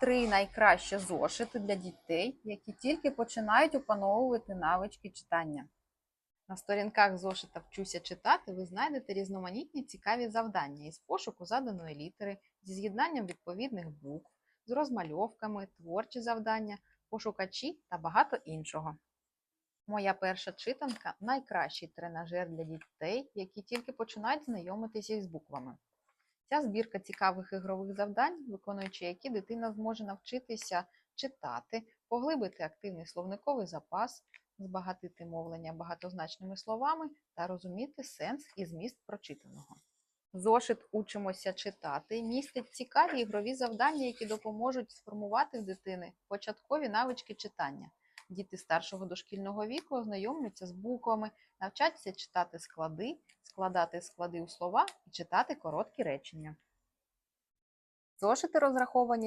три найкращі зошити для дітей, які тільки починають опановувати навички читання. На сторінках зошита Вчуся читати ви знайдете різноманітні цікаві завдання із пошуку заданої літери, зі з'єднанням відповідних букв, з розмальовками, творчі завдання, пошукачі та багато іншого. Моя перша читанка найкращий тренажер для дітей, які тільки починають знайомитися із буквами. Ця збірка цікавих ігрових завдань, виконуючи які дитина зможе навчитися читати, поглибити активний словниковий запас, збагатити мовлення багатозначними словами та розуміти сенс і зміст прочитаного. Зошит Учимося читати містить цікаві ігрові завдання, які допоможуть сформувати в дитини початкові навички читання. Діти старшого дошкільного віку ознайомлюються з буквами, навчаться читати склади, складати склади у слова і читати короткі речення. Зошити розраховані